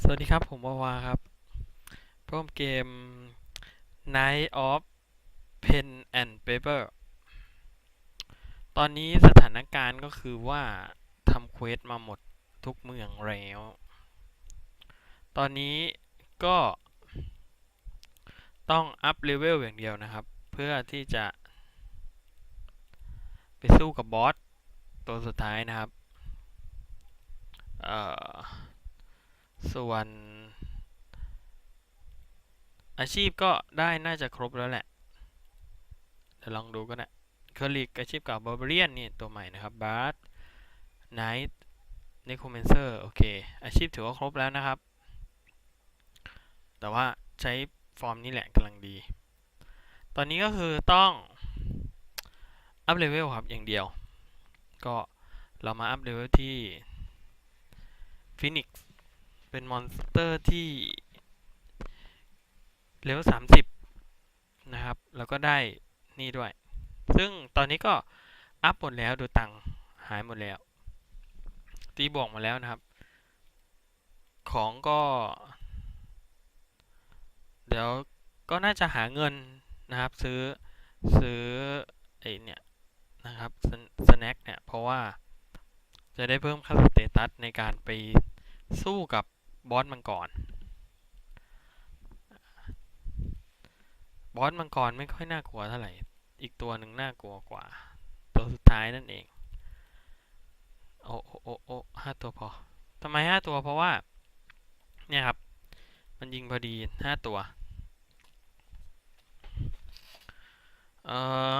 สวัสดีครับ ผมวาวาครับพร้อมเกม Night of Pen and Paper ตอนนี้สถานการณ์ก็คือว่าทำเควสมาหมดทุกเมืองแล้ว ตอนนี้ก็ต้องอัพเลเวลอย่างเดียวนะครับ เพื่อที่จะ ไปสู้กับบอสตัวสุดท้ายนะครับ เอ่อ ส่วน อาชีพก็ได้น่าจะครบแล้วแหละ เดี๋ยวลองดูก็ได้เคอริกอาชีพเก่าบาร์เบเรียนนี่ตัวใหม่นะครับบาร์ดไนท์เนโคเมนเซอร์โอเค อาชีพถือว่าครบแล้วนะครับ แต่ว่าใช้ฟอร์มนี้แหละกำลังดี ตอนนี้ก็คือต้องอัพเลเวลครับอย่างเดียว ก็เรามาอัพเลเวลที่ฟินิกซ์ เป็นมอนสเตอร์ที่เลเวลสามสิบนะครับ แล้วก็ได้นี่ด้วย ซึ่งตอนนี้ก็อัพหมดแล้วดูตังค์หายหมดแล้ว ตีบวกมาแล้วนะครับ ของก็ เดี๋ยวก็น่าจะหาเงินนะครับ ซื้อซื้อไอเนี่ยนะครับสแน็คเนี่ย เพราะว่าจะได้เพิ่มค่าสเตตัสในการไปสู้กับ บอสมังกร บอสมังกรไม่ค่อยน่ากลัวเท่าไหร่ อีกตัวหนึ่งน่ากลัวกว่า ตัวสุดท้ายนั่นเอง โอ้โอ้โอ้โอ้ห้าตัวพอทำไมห้าตัวเพราะว่า เนี่ยครับ มันยิงพอดีห้าตัว เอ่อ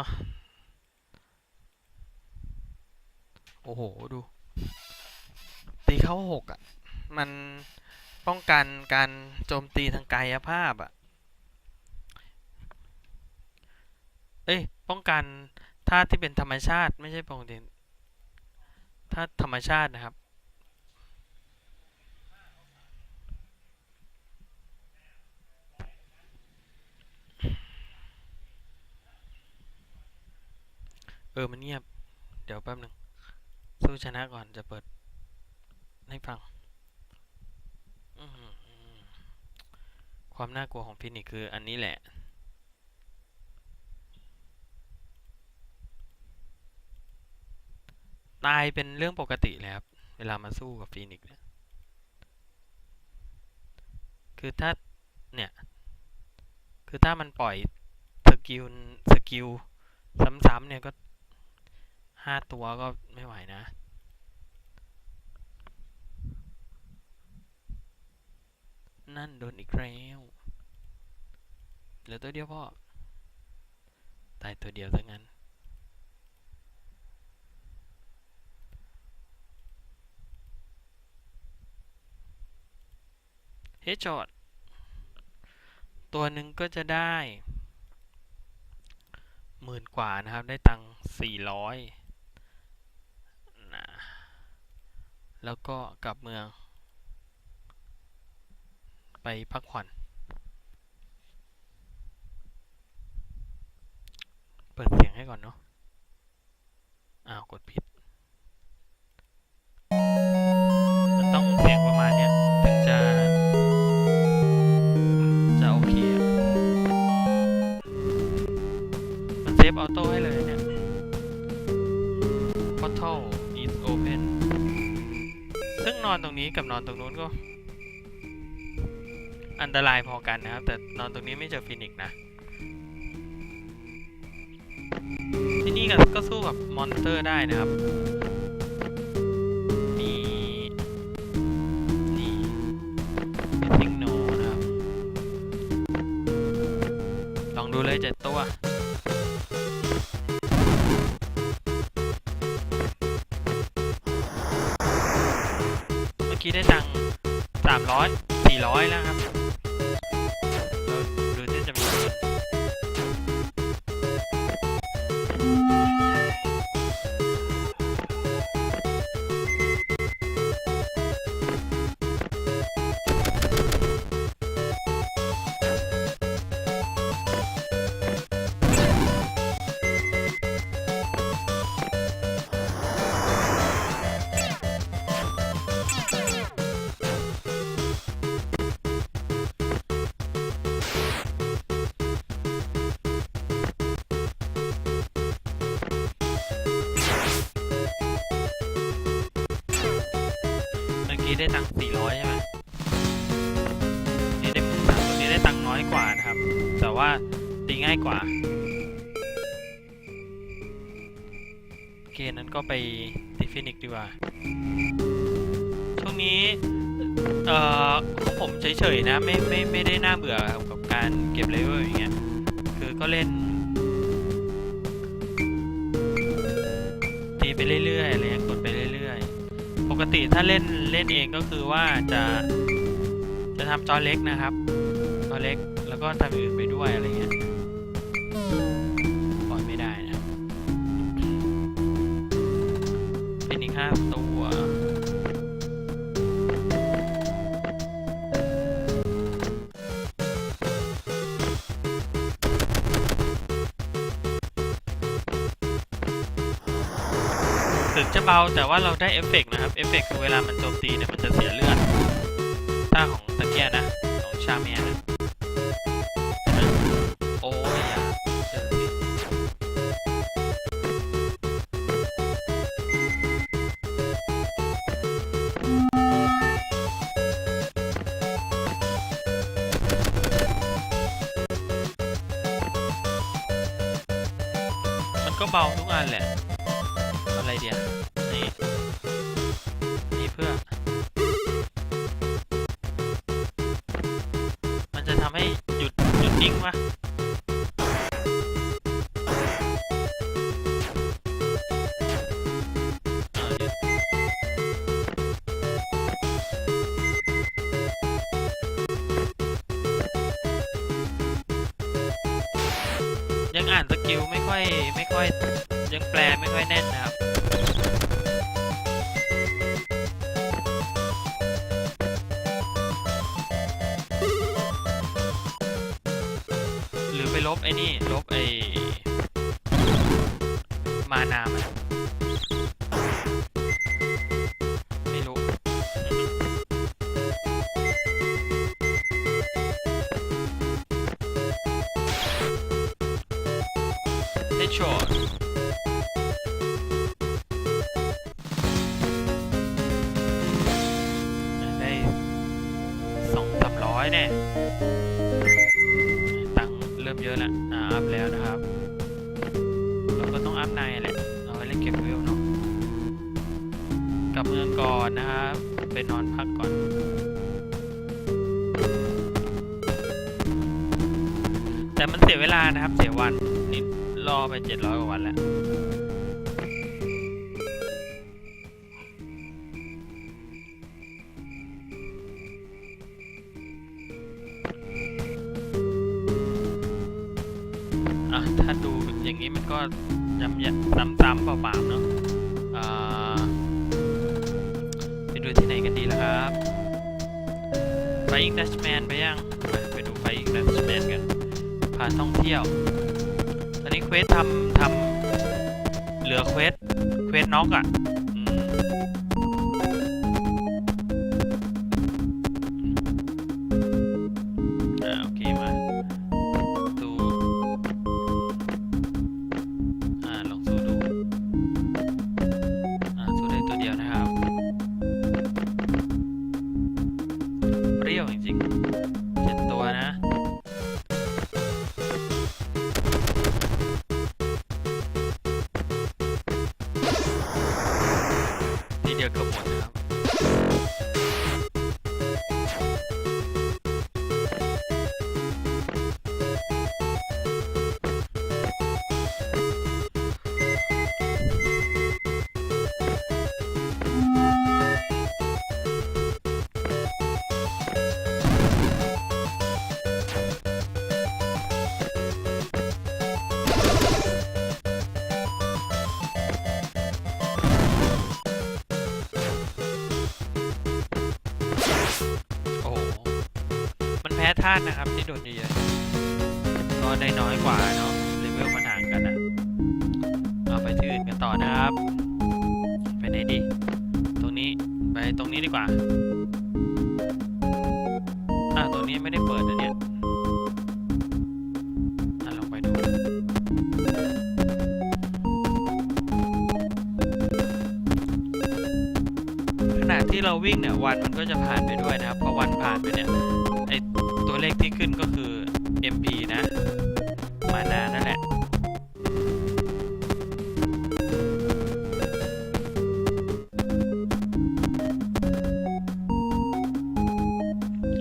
โอ้โห ดู ตีเข้าหกอะ มัน ป้องกันการโจมตีทางกายภาพอะเอ้ย ป้องกันท่าที่เป็นธรรมชาติไม่ใช่ป้องกันท่าธรรมชาตินะครับ เออ มันเงียบ เดี๋ยวแป๊บหนึ่งสู้ชนะก่อนจะเปิดให้ฟัง อื้อหือ ความน่ากลัวของพินิกคืออันนี้แหละ ตายเป็นเรื่องปกติเลยครับ เวลามาสู้กับฟีนิกซ์เนี่ยคือถ้าเนี่ย คือถ้ามันปล่อยสกิลสกิลซ้ำๆเนี่ยก็ห้าตัวก็ไม่ไหวนะ นั่นโดนอีกแล้วเหลือตัวเดียวพ่อ ตายตัวเดียวซะงั้น เฮดช็อตตัวหนึ่งก็จะได้หมื่นกว่านะครับ ได้ตังค์สี่ร้อยนะแล้วก็กลับเมือง ไปพักผ่อน เปิดเสียงให้ก่อนเนาะ อ้าว กดผิด มันต้องเสียงประมาณเนี้ยถึงจะจะโอเคอะมันเซฟออโต้ให้เลยเนี่ย Portal is open ซึ่งนอนตรงนี้กับนอนตรงนู้นก็ อันตรายพอกันนะครับ แต่นอนตรงนี้ไม่เจอฟินิกซ์นะ ที่นี่ก็ก็สู้กับมอนสเตอร์ได้นะครับ นี้ได้ตังค์สี่ร้อยใช่ไหมนี่ได้ตัวนี้ได้ตังค์น้อยกว่านะครับ แต่ว่าตีง่ายกว่า โอเค นั้นก็ไปตีฟินิกดีกว่า ช่วงนี้ เอ่อ ผมเฉยๆนะ ไม่ไม่ไม่ได้น่าเบื่อกับการเก็บเลเวลอย่างเงี้ย คือก็เล่นตีไปเรื่อยๆอะไรเงี้ยกดไปเรื่อยๆป กติถ้าเล่นเล่นเองก็คือว่าจะจะทำจอเล็กนะครับจอเล็กแล้วก็ทำอื่นไปด้วยอะไรเงี้ยปล่อยไม่ได้นะครับเป็นอีกห้าตัว ถึงจะเบาแต่ว่าเราได้เอฟเฟกต์นะครับ เอฟเฟกต์คือเวลามันโจมตีเนี่ยมันจะเสียเลือดถ้าของตะเกียนะ ของชาเมียนะ ยังอ่านสกิลไม่ค่อยไม่ค่อยยังแปลไม่ค่อยแน่นนะ เไปเจ็ดร้อยกว่าวันแล้ว อะ ถ้าดูอย่างนี้มันก็ยำๆซ้ำๆเปล่าๆเนาะอ่าไปดูที่ไหนกันดีล่ะครับ Flying Dutchman ไปยัง ไปดู Flying Dutchman กันพาท่องเที่ยว ควสทำทำเหลือเควสเควสน็อกอะ ธาตุนะครับ ที่โดนเยอะๆก็ได้น้อยกว่าเนาะเลเวลมันห่างกันอะเอาไปที่อื่นกันต่อนะครับ ไปไหนดี ตรงนี้ไปตรงนี้ดีกว่า อะตรงนี้ไม่ได้เปิดนะเนี่ยอะลองไปดูขณะที่เราวิ่งเนี่ยวันมันก็จะผ่านไปด้วยนะครับพอวันผ่านไปเนี่ยไอ ตัวเลขที่ขึ้นก็คือ MP นะ มานานั่นแหละ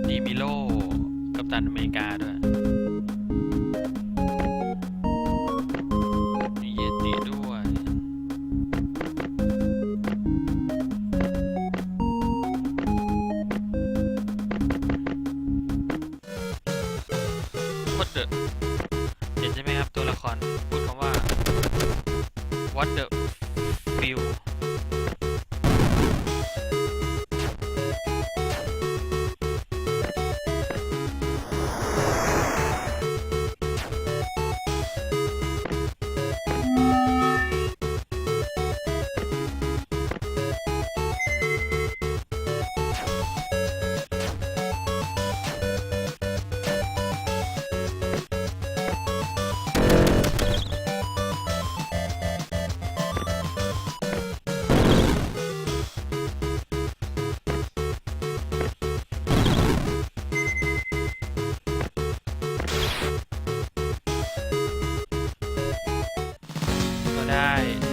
ดีมิโล กับตันอเมริกาด้วย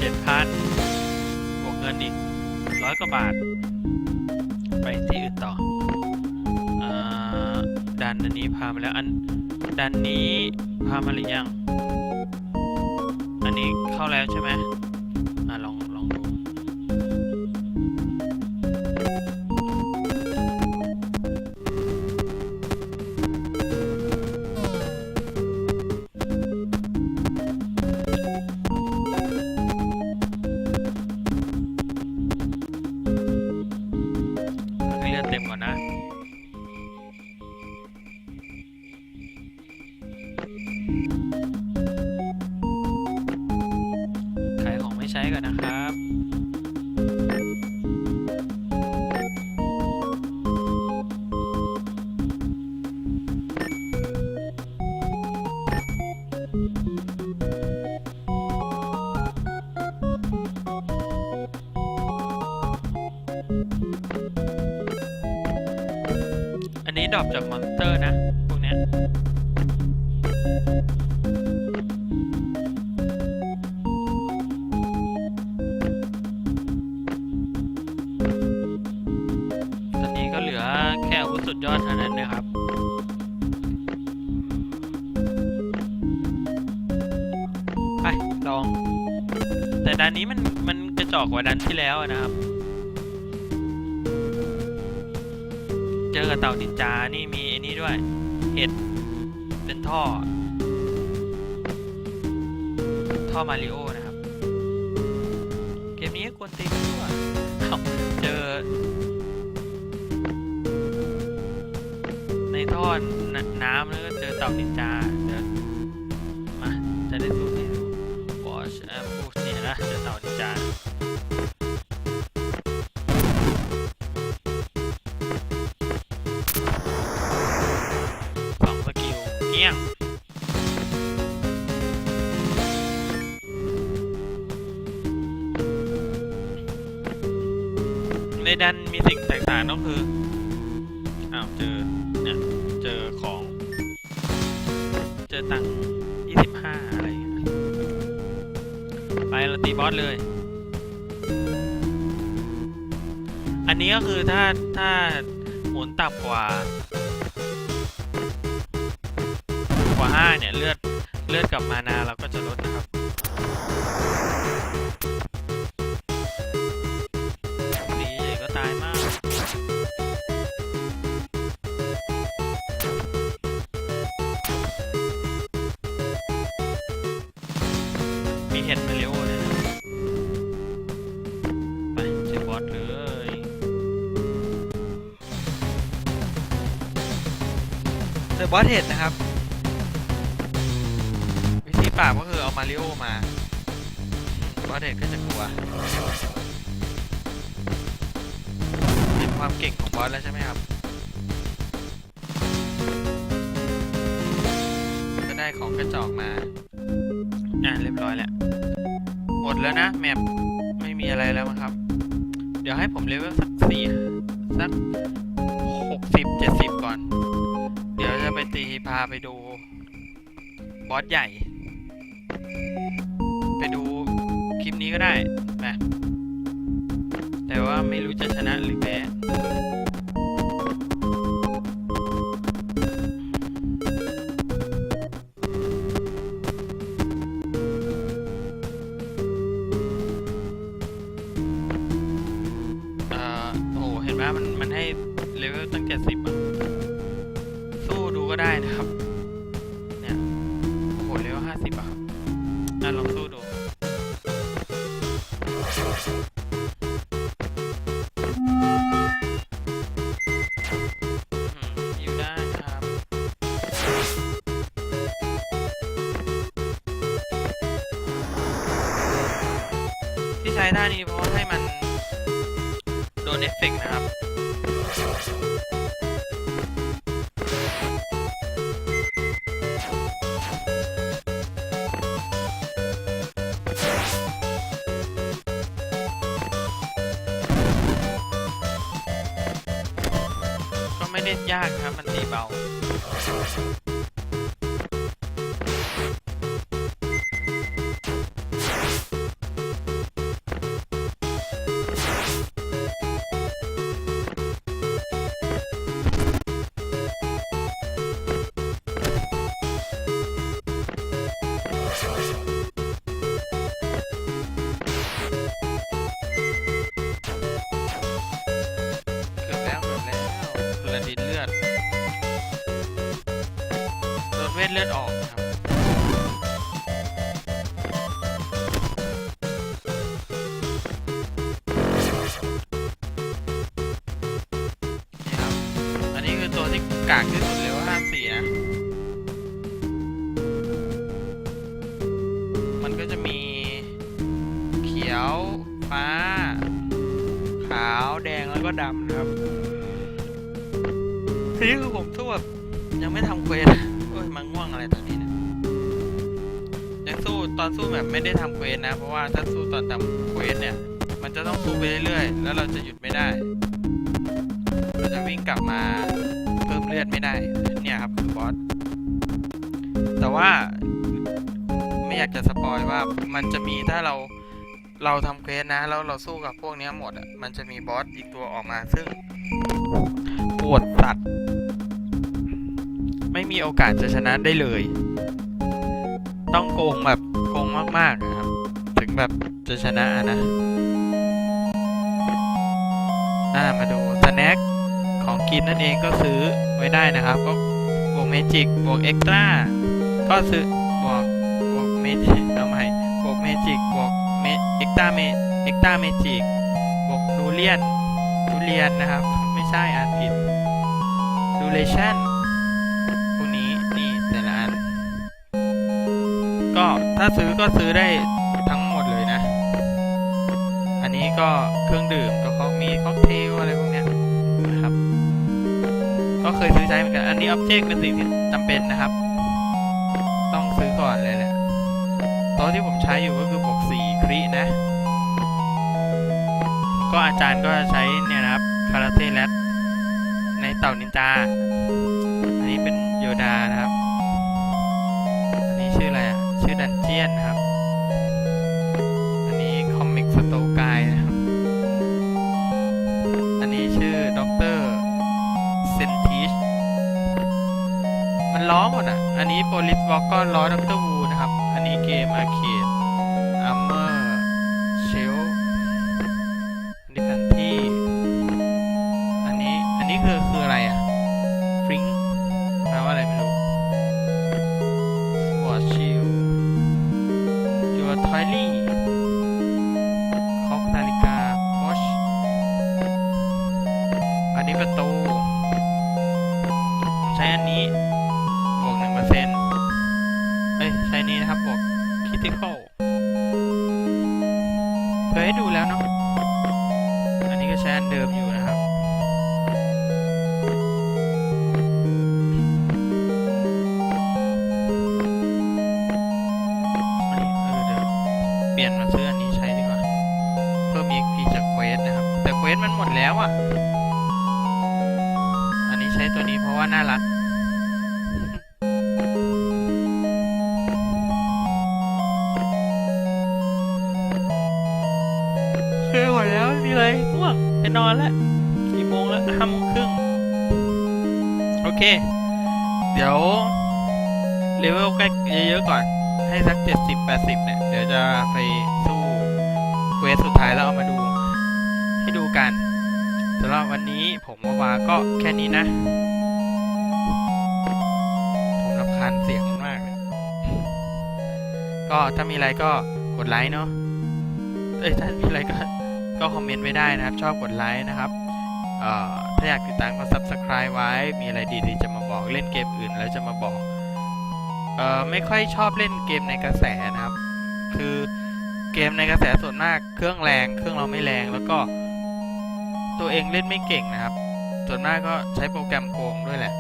จ็ดพันบวกเงินอีกร้อยกว่าบาท ไปที่อื่นต่ออดันอันนี้พามาแล้วอันดันนี้พามาหรือยัง อันนี้เข้าแล้วใช่ไหม ก่อนนะครับ ยอดเท่านั้นนะครับ ไป ลอง แต่ด้านนี้มันมันกระจอกกว่าดันที่แล้วนะครับ เจอกับเต่านินจา นี่มีไอ้นี่ด้วย เห็ด เป็นท่อ ท่อมาริโอนะครับ เกมนี้กวนตีนด้วยเจอ อดนน้ำแล้วก็เจอเต่านินจาเดี๋ยวมาจะได้ดูให้ดู watch and move เนี่ยนะเจอเต่านินจา คือถ้าถ้าหมุนต่ำกว่า กว่าห้าเนี่ย เลือดเลือดกับมานาเราก็จะลดนะครับ อบอสเห็ดนะครับ วิธีปราบก็คือเอามาริโอมาบอสเห็ดก็จะกลัวเห็นความเก่งของบอสแล้วใช่ไหมครับก็ได้ของกระจอกมาอะเรียบร้อยแล้วหมดแล้วนะแมปไม่มีอะไรแล้วครับ เดี๋ยวให้ผมเลเวลสักสี่สักหกสิบเจ็ดสิบก่อนีพาไปดู บอสใหญ่ ไปดูคลิปนี้ก็ได้นะแต่ว่าไม่รู้จะชนะหรือแพ้เอ่อโอ้โหเห็นไหมมันมันให้เลเวลตั้งเจ็ดสิบอะ ก็ได้นะครับ เนี่ยโอ้โหเลเวลห้าสิบอะครับอะลองสู้ดู ล่นยากครับมันตีเบา น ไม่ได้ทำเควสนะ เพราะว่าถ้าสู้ตอนทำเควสเนี่ย มันจะต้องสู้ไปเรื่อยๆ แล้วเราจะหยุดไม่ได้ เราจะวิ่งกลับมาเพิ่มเลือดไม่ได้ เนี่ยครับคือบอส แต่ว่าไม่อยากจะสปอยว่ามันจะมีถ้าเราเราทำเควสนะ แล้วเราสู้กับพวกนี้หมดอะ มันจะมีบอสอีกตัวออกมาซึ่งปวดสัตว์ ไม่มีโอกาสจะชนะได้เลย ต้องโกงแบบ มากๆนะครับ ถึงแบบจะชนะนะ อ่ามาดูสแน็คของกินนั่นเองก็ซื้อไว้ได้นะครับ ก็บวกเมจิกบวกเอ็กตร้าก็ซื้อบวกบวกเมจิกเอาใหม่บวกเมจิกบวกเมเอ็กตร้าเมเอ็กตร้าเมจิกบวกดูเลียนดูเลียนนะครับ ไม่ใช่อ่านผิดดูเลชั่นพวกนี้นี่แต่ละอันก็ ถ้าซื้อก็ซื้อได้ทั้งหมดเลยนะ อันนี้ก็เครื่องดื่มก็เขามีค็อกเทลอะไรพวกเนี้ยนะครับ ก็เคยซื้อใช้เหมือนกัน อันนี้ออบเจกต์เป็นสิ่งที่จำเป็นนะครับ ต้องซื้อก่อนเลยแหละตัวที่ผมใช้อยู่ก็คือบวกสี่ครินะ ก็อาจารย์ก็ใช้เนี่ยนะครับคาราเต้แรดในเต่านินจา อันนี้เป็นโยดานะครับ นียนครับ อันนี้คอมิกสโตกายนะครับ อันนี้ชื่อด็อกเตอร์เซนทิช มันล้อหมดอะ อันนี้โปลิสวอลก็ล้อด็อกเตอร์วูนะครับ อันนี้เกมอาร์เคด คิติคอลเคยให้ดูแล้วเนาะ อันนี้ก็ใช้อันเดิมอยู่ ครึ่ง โอเค เดี๋ยวเลเวลใกล้เยอะๆก่อน ให้สักเจ็ดสิบแปดสิบเนี่ย เดี๋ยวจะไปสู้เควสสุดท้ายแล้วเอามาดู ให้ดูกันสำหรับวันนี้ผมมาวาก็แค่นี้นะ ผมรำคาญเสียงมันมากเลยก็ถ้ามีอะไรก็กดไลค์เนาะเอ้ยถ้ามีอะไรก็ก็คอมเมนต์ไว้ได้นะครับ ชอบกดไลค์นะครับ เอ่อ ถ้าอยากติดตามก็ subscribe ไว้ มีอะไรดีๆจะมาบอก เล่นเกมอื่นแล้วจะมาบอก เอ่อ ไม่ค่อยชอบเล่นเกมในกระแสนะครับ คือเกมในกระแสส่วนมากเครื่องแรง เครื่องเราไม่แรง แล้วก็ ตัวเองเล่นไม่เก่งนะครับ ส่วนมากก็ใช้โปรแกรมโกงด้วยแหละ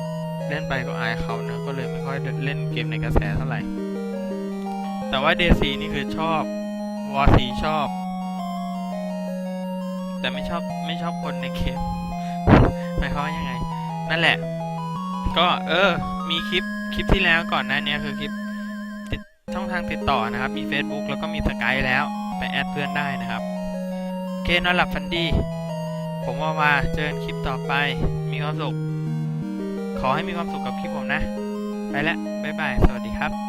เล่นไปก็อายเขาเนอะก็เลยไม่ค่อยเล่นเกมในกระแสเท่าไหร่ แต่ว่า DC นี่คือชอบวอซีชอบ แต่ไม่ชอบไม่ชอบคนในเกม หมายความว่ายังไง นั่นแหละ ก็เออ มีคลิปคลิปที่แล้วก่อนหน้านี้คือคลิปติดช่องทางติดต่อนะครับ มี Facebook แล้วก็มีสกายแล้ว ไปแอดเพื่อนได้นะครับ โอเคนอนหลับฝันดี ผมว่ามาเจอกันคลิปต่อไป มีความสุข ขอให้มีความสุขกับคลิปผมนะ ไปแล้วบ๊ายบาย สวัสดีครับ